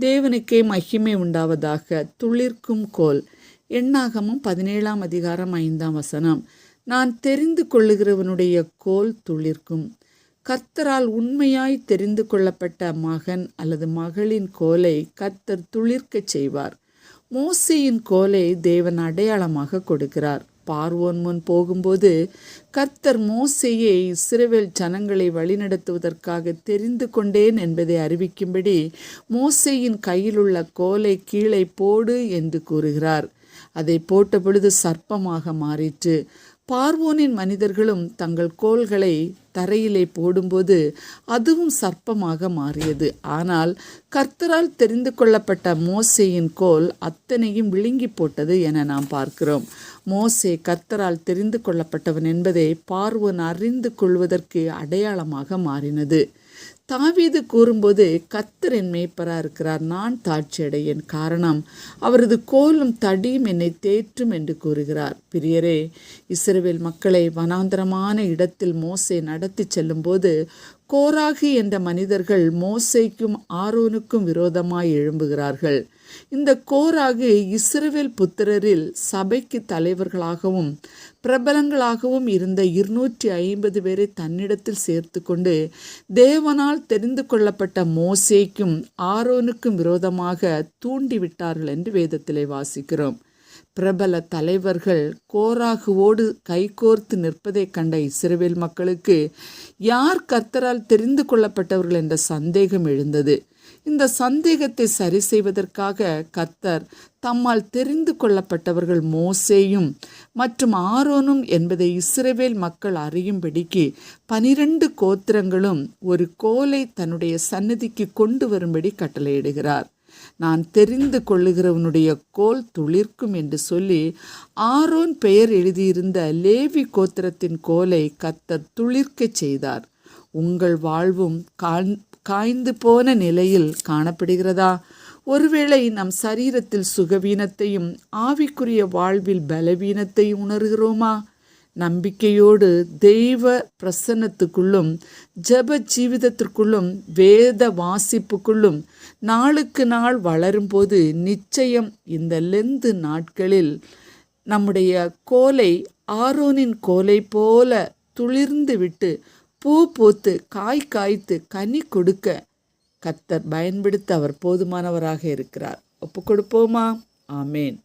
தேவனுக்கே மகிமை உண்டாவதாக துளிர்க்கும் கோல். எண்ணாகமும் பதினேழாம் அதிகாரம் ஐந்தாம் வசனம். நான் தெரிந்து கொள்ளுகிறவனுடைய கோல் துளிர்க்கும். கர்த்தரால் உண்மையாய் தெரிந்து கொள்ளப்பட்ட மகன் அல்லது மகளின் கோலை கர்த்தர் துளிர்க்கச் செய்வார். மோசையின் கோலை தேவன் அடையாளமாக கொடுக்கிறார். பார்வோன் முன் போகும்போது கர்த்தர் மோசையை சிறுவில் ஜனங்களை வழிநடத்துவதற்காக தெரிந்து கொண்டேன் என்பதை அறிவிக்கும்படி மோசையின் கையிலுள்ள கோலை கீழே போடு என்று கூறுகிறார். அதை போட்ட பொழுது சர்ப்பமாக மாறிற்று. பார்வோனின் மனிதர்களும் தங்கள் கோல்களை தரையிலே போடும்போது அதுவும் சர்ப்பமாக மாறியது. ஆனால் கர்த்தரால் தெரிந்து கொள்ளப்பட்ட மோசேயின் கோல் அத்தனையும் விழுங்கி போட்டது என நாம் பார்க்கிறோம். மோசே கர்த்தரால் தெரிந்து கொள்ளப்பட்டவன் என்பதை பார்வோன் அறிந்து கொள்வதற்கு அடையாளமாக மாறினது. தாவீது கூறும்போது கத்தர் என் மேய்ப்பராக இருக்கிறார் நான் தாட்சியடையேன் காரணம் அவரது கோலும் தடியும் என்னை தேற்றும் என்று கூறுகிறார். பிரியரே இஸ்ரவேல் மக்களை வனாந்தரமான இடத்தில் மோசே நடத்தி செல்லும்போது கோராகி என்ற மனிதர்கள் மோசைக்கும் ஆரோனுக்கும் விரோதமாய் எழும்புகிறார்கள். இந்த கோராகு இஸ்ரவேல் புத்திரரில் சபைக்கு தலைவர்களாகவும் பிரபலங்களாகவும் இருந்த இருநூற்றி ஐம்பது பேரை தன்னிடத்தில் சேர்த்து கொண்டு தேவனால் தெரிந்து கொள்ளப்பட்ட மோசேக்கும் ஆரோனுக்கும் விரோதமாக தூண்டிவிட்டார்கள் என்று வேதத்திலே வாசிக்கிறோம். பிரபல தலைவர்கள் கோராகுவோடு கைகோர்த்து நிற்பதை கண்ட இஸ்ரேல் மக்களுக்கு யார் கர்த்தரால் தெரிந்து கொள்ளப்பட்டவர்கள் என்ற சந்தேகம் எழுந்தது. இந்த சந்தேகத்தை சரி செய்வதற்காக கத்தர் தம்மால் தெரிந்து கொள்ளப்பட்டவர்கள் மோசேயும் மற்றும் ஆரோனும் என்பதை இஸ்ரேவேல் மக்கள் அறியும்படிக்கு பனிரெண்டு கோத்திரங்களும் ஒரு கோலை தன்னுடைய சன்னதிக்கு கொண்டு வரும்படி கட்டளையிடுகிறார். நான் தெரிந்து கொள்ளுகிறவனுடைய கோல் துளிர்க்கும் என்று சொல்லி ஆரோன் பெயர் எழுதியிருந்த லேவி கோத்திரத்தின் கோலை கத்தர் துளிர்க்கச் செய்தார். உங்கள் வாழ்வும் காய்ந்து போன நிலையில் காணப்படுகிறதா? ஒருவேளை நம் சரீரத்தில் சுகவீனத்தையும் ஆவிக்குரிய வாழ்வில் பலவீனத்தையும் உணர்கிறோமா? நம்பிக்கையோடு தெய்வ பிரசன்னத்துக்குள்ளும் ஜப ஜீவிதத்திற்குள்ளும் வேத வாசிப்புக்குள்ளும் நாளுக்கு நாள் வளரும்போது நிச்சயம் இந்த லெந்து நாட்களில் நம்முடைய கோலை ஆரோனின் கோலை போல துளிர்ந்து விட்டு பூ பூத்து காய் காய்த்து கனி கொடுக்க கத்தர் பயன்படுத்த அவர் போதுமானவராக இருக்கிறார். ஒப்பு கொடுப்போமா ஆமேன்.